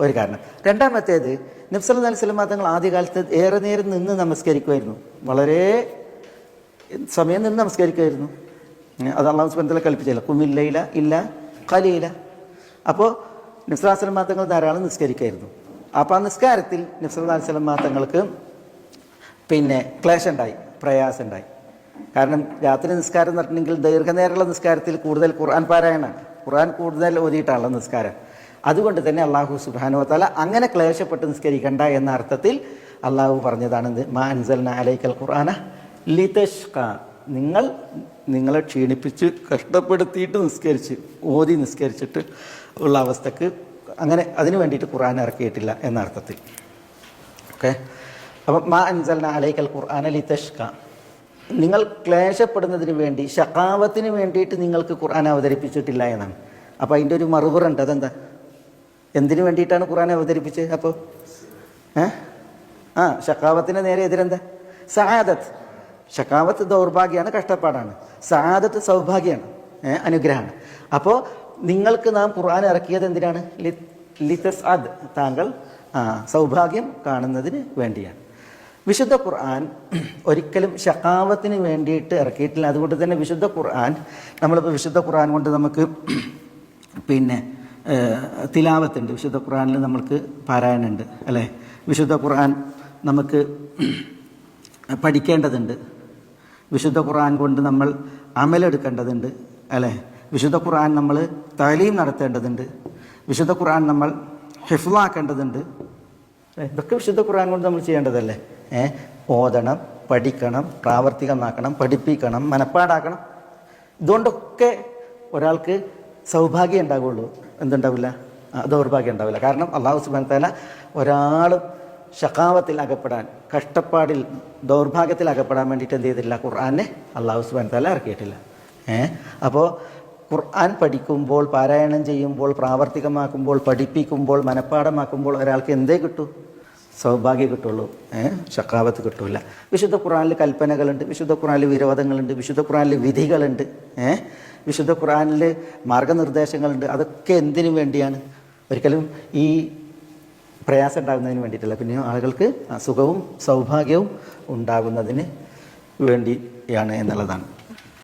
ഒരു കാരണം. രണ്ടാമത്തേത് നബ്സൽ അലൈഹി സ്വലം തങ്ങൾ ആദ്യകാലത്ത് ഏറെ നേരം നിന്ന് നമസ്കരിക്കുമായിരുന്നു. വളരെ സമയം നിന്ന് നമസ്കരിക്കുമായിരുന്നു. അത് അള്ളാഹു സുബന്ധല കൽപ്പിച്ചില്ല കുമില്ലയില ഇല്ല കലിയില അപ്പോൾ നിസ്ലാസ്ലം തങ്ങൾ ധാരാളം നിസ്കരിക്കുമായിരുന്നു. അപ്പോൾ ആ നിസ്കാരത്തിൽ നിസ്ലാ സ്വലം തങ്ങൾക്ക് പിന്നെ ക്ലേശം ഉണ്ടായി പ്രയാസം ഉണ്ടായി കാരണം രാത്രി നിസ്കാരം നടത്തണമെങ്കിൽ ദീർഘനേരമുള്ള നിസ്കാരത്തിൽ കൂടുതൽ ഖുർആൻ പാരായണമാണ്. ഖുർആൻ കൂടുതൽ ഓതിയിട്ടാണല്ലോ നിസ്കാരം. അതുകൊണ്ട് തന്നെ അള്ളാഹു സുബാനോ തല അങ്ങനെ ക്ലേശപ്പെട്ട് നിസ്കരിക്കണ്ട എന്ന അർത്ഥത്തിൽ അള്ളാഹു പറഞ്ഞതാണ് മാ അൻസൽന അലൈക്കൽ ഖുർആന ലിതഷ്ക നിങ്ങൾ നിങ്ങളെ ക്ഷീണിപ്പിച്ച് കഷ്ടപ്പെടുത്തിയിട്ട് നിസ്കരിച്ച് ഓതി നിസ്കരിച്ചിട്ട് ഉള്ള അവസ്ഥക്ക് അങ്ങനെ അതിനു വേണ്ടിയിട്ട് ഖുർആൻ ഇറക്കിയിട്ടില്ല എന്ന അർത്ഥത്തിൽ. ഓക്കെ? അപ്പം മാ അൻസൽന അലൈക്കൽ ഖുർആന ഖാൻ നിങ്ങൾ ക്ലേശപ്പെടുന്നതിന് വേണ്ടി ഷക്കാവത്തിന് വേണ്ടിയിട്ട് നിങ്ങൾക്ക് ഖുർആൻ അവതരിപ്പിച്ചിട്ടില്ല എന്നാണ്. അപ്പോൾ അതിന്റെ ഒരു മറുപുറുണ്ട് അതെന്താ? എന്തിനു വേണ്ടിയിട്ടാണ് ഖുറാൻ അവതരിപ്പിച്ചത് അപ്പോൾ ഏ? ആ ഷക്കാവത്തിന് നേരെ എതിരെന്താ? സഹാദത്ത് ഷക്കാവത്ത് ദൗർഭാഗ്യമാണ് കഷ്ടപ്പാടാണ്. സഹാദത്ത് സൗഭാഗ്യമാണ് അനുഗ്രഹമാണ്. അപ്പോൾ നിങ്ങൾക്ക് നാം ഖുർആൻ ഇറക്കിയത് എന്തിനാണ്? ലിത്തസ് അദ് താങ്കൾ സൗഭാഗ്യം കാണുന്നതിന് വേണ്ടിയാണ്. വിശുദ്ധ ഖുർആൻ ഒരിക്കലും ഷക്കാവത്തിന് വേണ്ടിയിട്ട് ഇറക്കിയിട്ടില്ല. അതുകൊണ്ട് തന്നെ വിശുദ്ധ ഖുർആൻ നമ്മളിപ്പോൾ വിശുദ്ധ ഖുർആൻ കൊണ്ട് നമുക്ക് പിന്നെ തിലാവത്തുണ്ട്. വിശുദ്ധ ഖുർആനിൽ നമ്മൾക്ക് പാരായണമുണ്ട് അല്ലേ? വിശുദ്ധ ഖുർആൻ നമുക്ക് പഠിക്കേണ്ടതുണ്ട്. വിശുദ്ധ ഖുർആൻ കൊണ്ട് നമ്മൾ അമലെടുക്കേണ്ടതുണ്ട് അല്ലേ? വിശുദ്ധ ഖുർആൻ നമ്മൾ തലയും നടത്തേണ്ടതുണ്ട്. വിശുദ്ധ ഖുർആൻ നമ്മൾ ഹിഫ്ലാക്കേണ്ടതുണ്ട് ഇതൊക്കെ വിശുദ്ധ ഖുർആൻ കൊണ്ട് നമ്മൾ ചെയ്യേണ്ടതല്ലേ? ഏ ഓതണം പഠിക്കണം പ്രാവർത്തികമാക്കണം പഠിപ്പിക്കണം മനപ്പാടാക്കണം. ഇതുകൊണ്ടൊക്കെ ഒരാൾക്ക് സൗഭാഗ്യം ഉണ്ടാവുള്ളൂ. എന്തുണ്ടാവില്ല? ദൗർഭാഗ്യം ഉണ്ടാവില്ല. കാരണം അള്ളാഹു സുബാൻ തല ഒരാളും ഷക്കാവത്തിൽ അകപ്പെടാൻ കഷ്ടപ്പാടിൽ ദൗർഭാഗ്യത്തിൽ അകപ്പെടാൻ വേണ്ടിയിട്ട് എന്ത് ചെയ്തില്ല ഖുർആാനെ അള്ളാഹു സുബാൻ തല ഇറക്കിയിട്ടില്ല. ഏഹ് അപ്പോൾ ഖുർആൻ പഠിക്കുമ്പോൾ പാരായണം ചെയ്യുമ്പോൾ പ്രാവർത്തികമാക്കുമ്പോൾ പഠിപ്പിക്കുമ്പോൾ മനഃപ്പാടമാക്കുമ്പോൾ ഒരാൾക്ക് എന്തേ കിട്ടൂ? സൗഭാഗ്യം കിട്ടുള്ളൂ. ഏഹ് ഷക്കാവത്ത് കിട്ടൂല. വിശുദ്ധ ഖുറാനിൽ കൽപ്പനകളുണ്ട് വിശുദ്ധ ഖുറാനിൽ വിരോധങ്ങളുണ്ട് വിശുദ്ധ ഖുറാനിൽ വിധികളുണ്ട്. ഏഹ് വിശുദ്ധ ഖുറാനിൽ മാർഗനിർദ്ദേശങ്ങളുണ്ട്. അതൊക്കെ എന്തിനു വേണ്ടിയാണ്? ഒരിക്കലും ഈ പ്രയാസം ഉണ്ടാകുന്നതിന് വേണ്ടിയിട്ടല്ല. പിന്നെ ആളുകൾക്ക് സുഖവും സൗഭാഗ്യവും ഉണ്ടാകുന്നതിന് വേണ്ടിയാണ് എന്നുള്ളതാണ്.